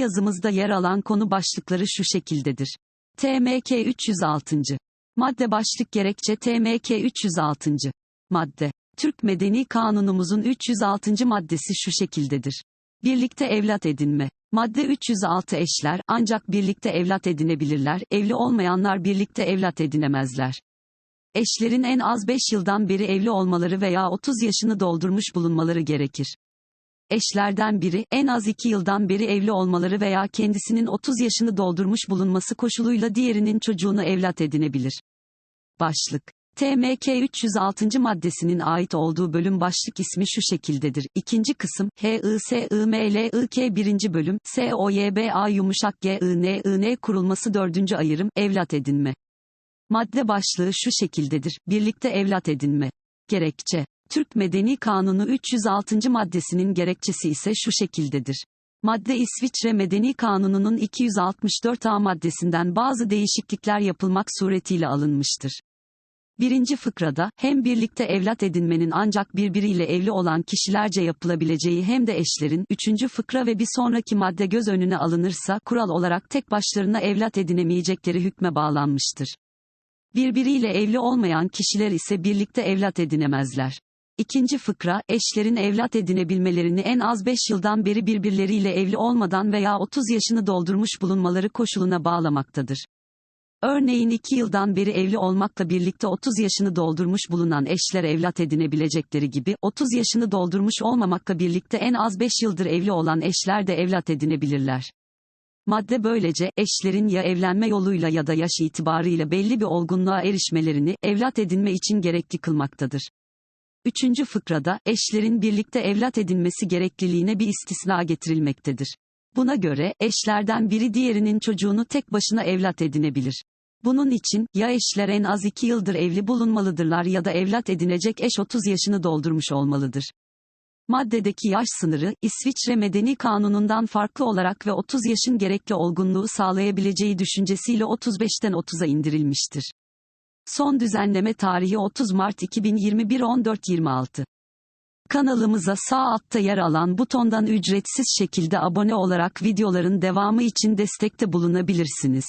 yazımızda yer alan konu başlıkları şu şekildedir. TMK 306. Madde başlık gerekçe TMK 306. Madde. Türk Medeni Kanunumuzun 306. maddesi şu şekildedir. Birlikte evlat edinme. Madde 306 eşler ancak birlikte evlat edinebilirler, evli olmayanlar birlikte evlat edinemezler. Eşlerin en az 5 yıldan beri evli olmaları veya 30 yaşını doldurmuş bulunmaları gerekir. Eşlerden biri, en az 2 yıldan beri evli olmaları veya kendisinin 30 yaşını doldurmuş bulunması koşuluyla diğerinin çocuğunu evlat edinebilir. Başlık. TMK 306. maddesinin ait olduğu bölüm başlık ismi şu şekildedir. İkinci kısım, HISIMLIK 1. bölüm, SOYBA yumuşak GININ kurulması 4. ayırım, evlat edinme. Madde başlığı şu şekildedir. Birlikte evlat edinme. Gerekçe. Türk Medeni Kanunu 306. maddesinin gerekçesi ise şu şekildedir. Madde İsviçre Medeni Kanunu'nun 264A maddesinden bazı değişiklikler yapılmak suretiyle alınmıştır. Birinci fıkrada, hem birlikte evlat edinmenin ancak birbiriyle evli olan kişilerce yapılabileceği hem de eşlerin, üçüncü fıkra ve bir sonraki madde göz önüne alınırsa, kural olarak tek başlarına evlat edinemeyecekleri hükme bağlanmıştır. Birbiriyle evli olmayan kişiler ise birlikte evlat edinemezler. İkinci fıkra, eşlerin evlat edinebilmelerini en az 5 yıldan beri birbirleriyle evli olmadan veya 30 yaşını doldurmuş bulunmaları koşuluna bağlamaktadır. Örneğin 2 yıldan beri evli olmakla birlikte 30 yaşını doldurmuş bulunan eşler evlat edinebilecekleri gibi, 30 yaşını doldurmuş olmamakla birlikte en az 5 yıldır evli olan eşler de evlat edinebilirler. Madde böylece, eşlerin ya evlenme yoluyla ya da yaş itibarıyla belli bir olgunluğa erişmelerini, evlat edinme için gerekli kılmaktadır. Üçüncü fıkrada, eşlerin birlikte evlat edinmesi gerekliliğine bir istisna getirilmektedir. Buna göre, eşlerden biri diğerinin çocuğunu tek başına evlat edinebilir. Bunun için, ya eşler en az iki yıldır evli bulunmalıdırlar ya da evlat edinecek eş 30 yaşını doldurmuş olmalıdır. Maddedeki yaş sınırı, İsviçre Medeni Kanunu'ndan farklı olarak ve 30 yaşın gerekli olgunluğu sağlayabileceği düşüncesiyle 35'ten 30'a indirilmiştir. Son düzenleme tarihi 30 Mart 2021 14.26. Kanalımıza sağ altta yer alan butondan ücretsiz şekilde abone olarak videoların devamı için destekte bulunabilirsiniz.